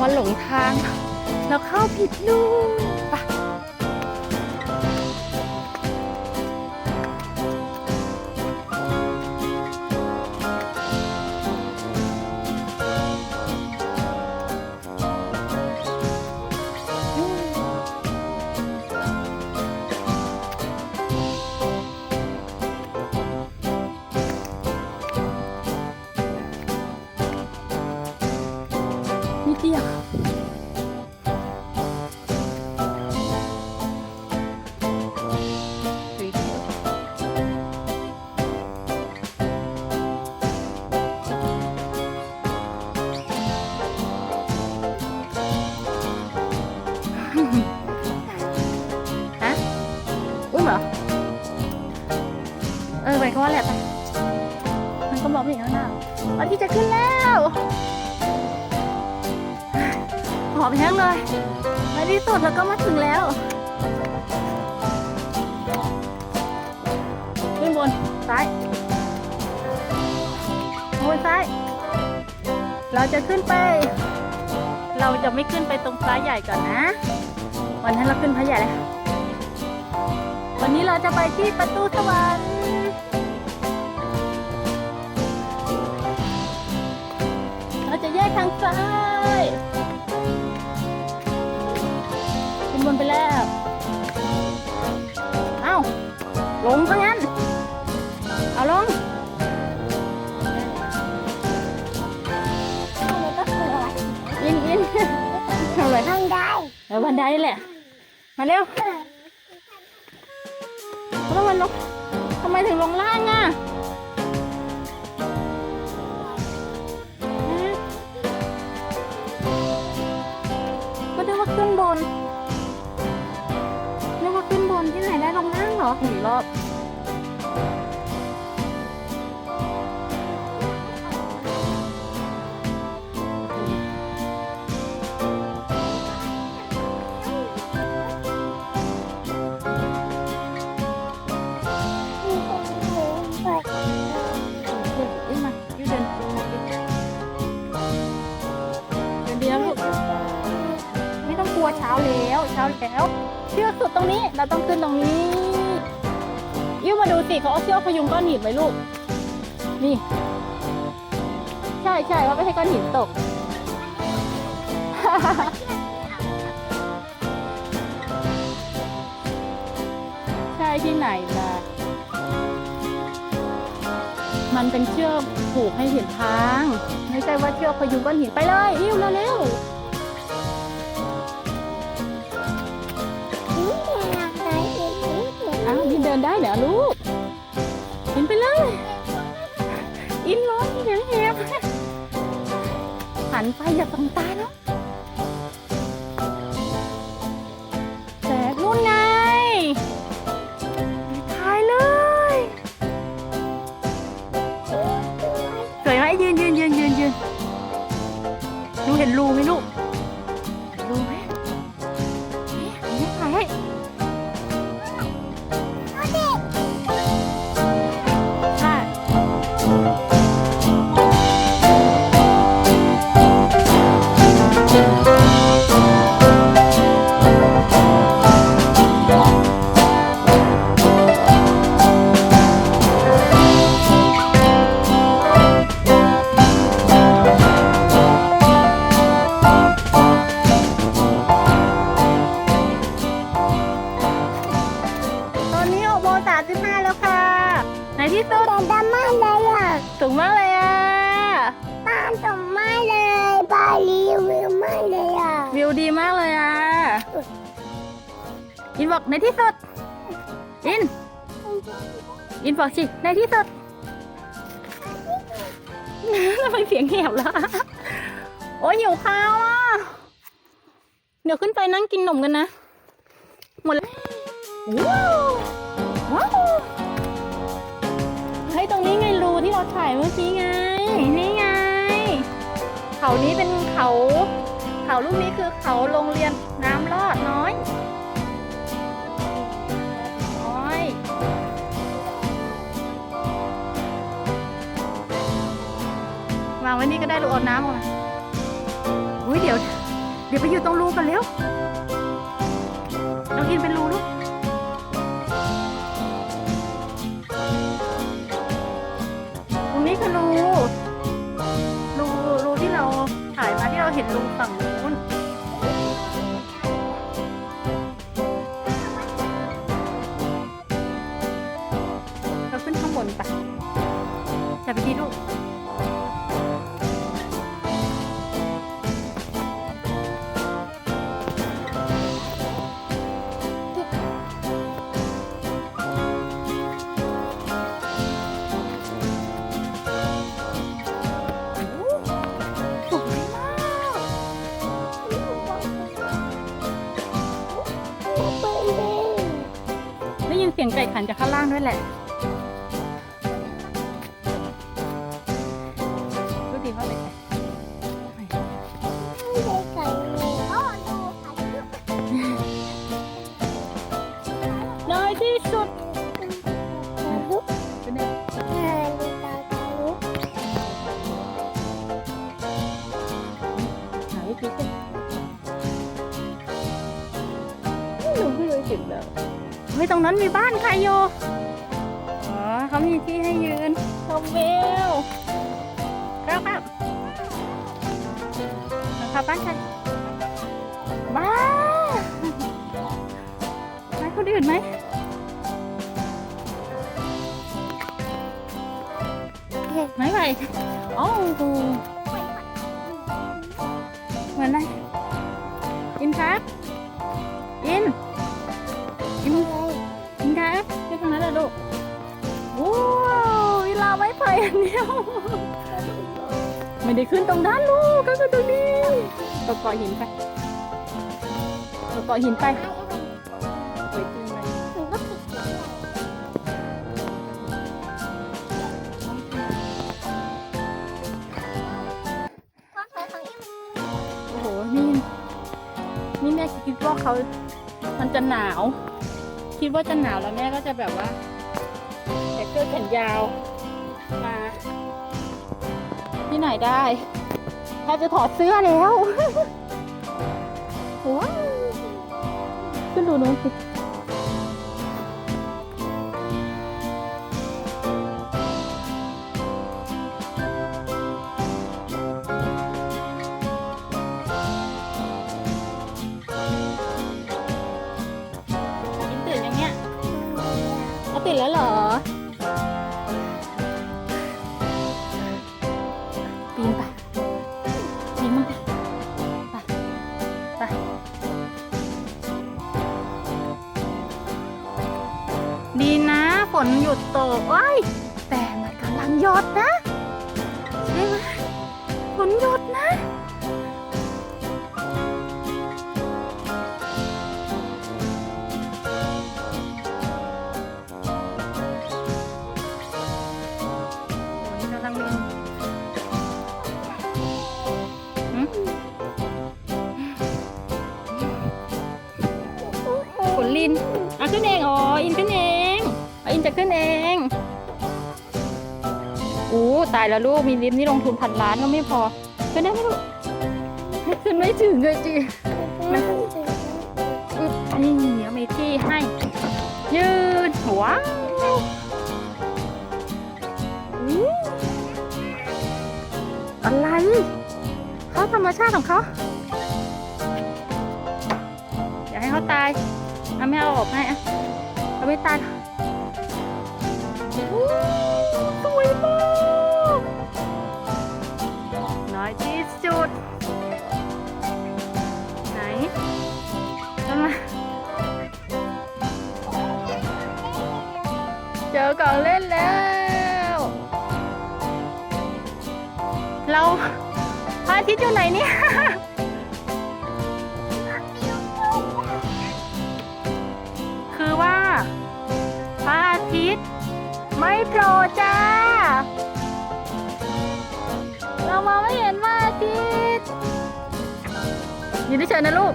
วันหลงทาง แล้วเข้าผิดนู่ ไปะนิดเดียวฮะ อุ้มเหรอ เออไปก็ว่าแหละไปมันก็บอกไม่อย่างนั้นวันที่จะขึ้นแล้ว อบแห้งเลยในที่สุดเราก็มาถึงแล้ว ขึ้นบน ซ้ายบนซ้าย เราจะขึ้นไป เราจะไม่ขึ้นไปตรงฟ้าใหญ่ก่อนนะ วันนั้นเราขึ้นพระใหญ่เลยวันนี้เราจะไปที่ประตูสวรรค์ แหละ มาเร็วแล้วมันลงทำไมถึงลงล่างอะฮะก็นึกว่าขึ้นบนนึกว่าขึ้นบนที่ไหนได้ลงล่างเหรอหนึ่งรอบ เช้าแล้ว เชือกสุดตรงนี้เราต้องขึ้นตรงนี้ยิ้วมาดูสิเขาเอาเชือกพยุงก้อนหินไว้ลูก นี่ ใช่ใช่ว่าไม่ให้ก้อนหินตก ใช่ที่ไหนล่ะ มันเป็นเชือกผูกให้เห็นทาง ไม่ใช่ว่าเชือกพยุงก้อนหินไปเลยอิ่วเร็วๆ อ้าวยินเดินได้เหรอลูกยินไปเลย อินร้อนเดี๋ยวแหบหันไปอย่าตรงตาเนาะแต่นู่นไงถ่ายเลย สวยไหมยืนยืนยืนยืนยืนดูเห็นรูไหมลูก มากเลยอะสูงมากเลยอะตามสมมากเลยบาลีวิวมากเลยอะ วิวดีมากเลยอะ อินบอกในที่สุด อิน อินบอกสิในที่สุดทำไมเสียงแหบล่ะ โอ้ยหิวข้าวอะ เดี๋ยวขึ้นไปนั่งกินนมกันนะ หมดแล้วว้าวว้ ราถ่ายเมื่อกี้ไง นี่ไง เขานี้เป็นเขา เขาลูกนี้คือเขาโรงเรียนน้ำรอดน้อยน้อย วางไว้นี่ก็ได้ลูกอาน้ำมาอุ้ยเดี๋ยว เดี๋ยวไปอยู่ตรงรูกันเร็ว น้องอินเป็นรูลูกาย หันจากข้างล่างด้วยแหละ รงนั้นมีบ้านใครอยู่อ๋อเขามีที่ให้ยืนชมวิวครับครับนะครับบ้านใครบ้าบ้านคนอื่นไหมไม่ไหวโอ้โห เดียว ไม่ได้ขึ้นตรงด้านลูกก็คือตรงนี้เราเกาะหินไปเราเกาะหินไปสวยจริงเลยโอ้โห นี่ นี่แม่คิดว่าเขา มันจะหนาว คิดว่าจะหนาวแล้วแม่ก็จะแบบว่าใส่เสื้อแขนยาว มา ที่ไหนได้แทบจะถอดเสื้อแล้วว้าวขึ้นดูนู้นสิอินตื่นยังเนี่ยเขาตื่นแล้วเหรอ ยุดตกเอ้ยแต่มันกำลังหยดนะ ใช่ไหมฝนหยุดนะโอ้ยกำลังเรียนหืมฝนลินอะขึ้นเองอ๋ออินขึ้นเองอะอิน จะขึ้นเองอู้ตายแล้วลูกมีลิฟต์นี่ลงทุนพันล้านก็ไม่พอขึ้นได้ไหมลูกขึ้นไม่ถึงเลยจีนี่เดี๋ยวมีที่ให้ ยืนว้าวอู้อะไรเขาธรรมชาติของเขาอย่าให้เขาตายเอาไม่เอาออกให้อะเอาไม่ตาย สวยมากน้อยที่สุด ไหนมาเจอกอนเล่นแล้ว เราพระอาทิตย์อยู่ไหนเนี่ย คือว่าพระอาทิตย์ไม่โผล่ มองไม่เห็นว่าอทิตย์นดิเฉยๆนะลูก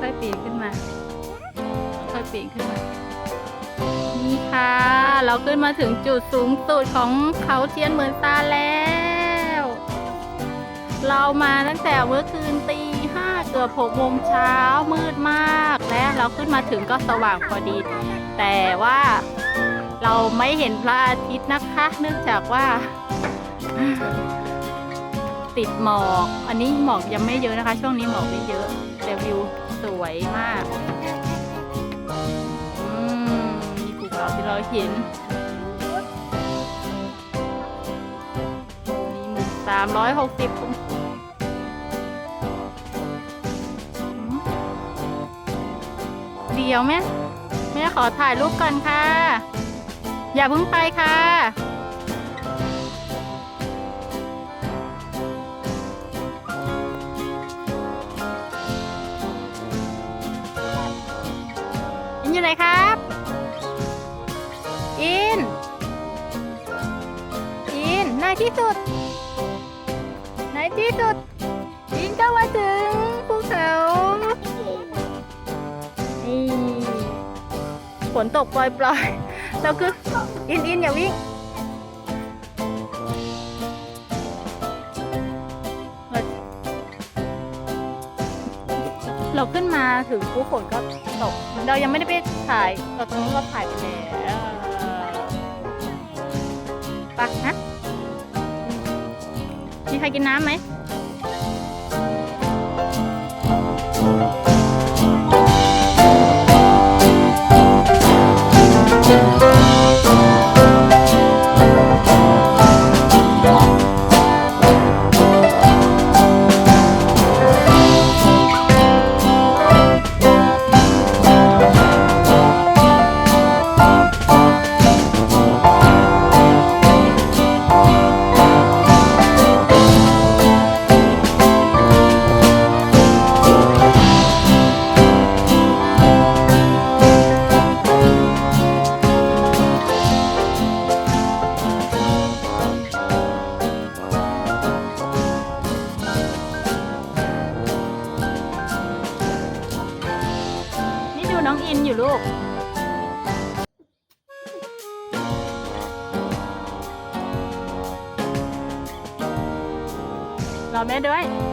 ค่อยๆปีนขึ้นมา ค่อยปีนขึ้นมา นี่ค่ะ เราขึ้นมาถึงจุดสูงสุดของเขาเทียนเหมือนตาแล้ว เรามาตั้งแต่เมื่อคืนตีห้าเกือบหกโมงเช้ามืดมากและเราขึ้นมาถึงก็สว่างพอดี แต่ว่าเราไม่เห็นพระอาทิตย์นะคะ เนื่องจากว่า ติดหมอก อันนี้หมอกยังไม่เยอะนะคะ ช่วงนี้หมอกไม่เยอะแต่วิวสวยมาก อืมมีภูเขาที่เราเห็นามร้อยหกสิบเดี๋ยวแม่แม่ขอถ่ายรูปก่อนค่ะ อย่าเพิ่งไปค่ะอินอยู่ไหนครับ อิน อินในที่สุด ในที่สุดอินก็มาถึงภูเขานี่ฝนตกปล่อยๆเราคืออินอินอย่าวิ่งเราขึ้นมาถึงภูฝนก็ตก เรายังไม่ได้ไปถ่ายเราตรงนี้เราถ่ายไปแล้วไปะฮะ มีใครกินน้ำไหม อยู่ลูก รอแม่ด้วย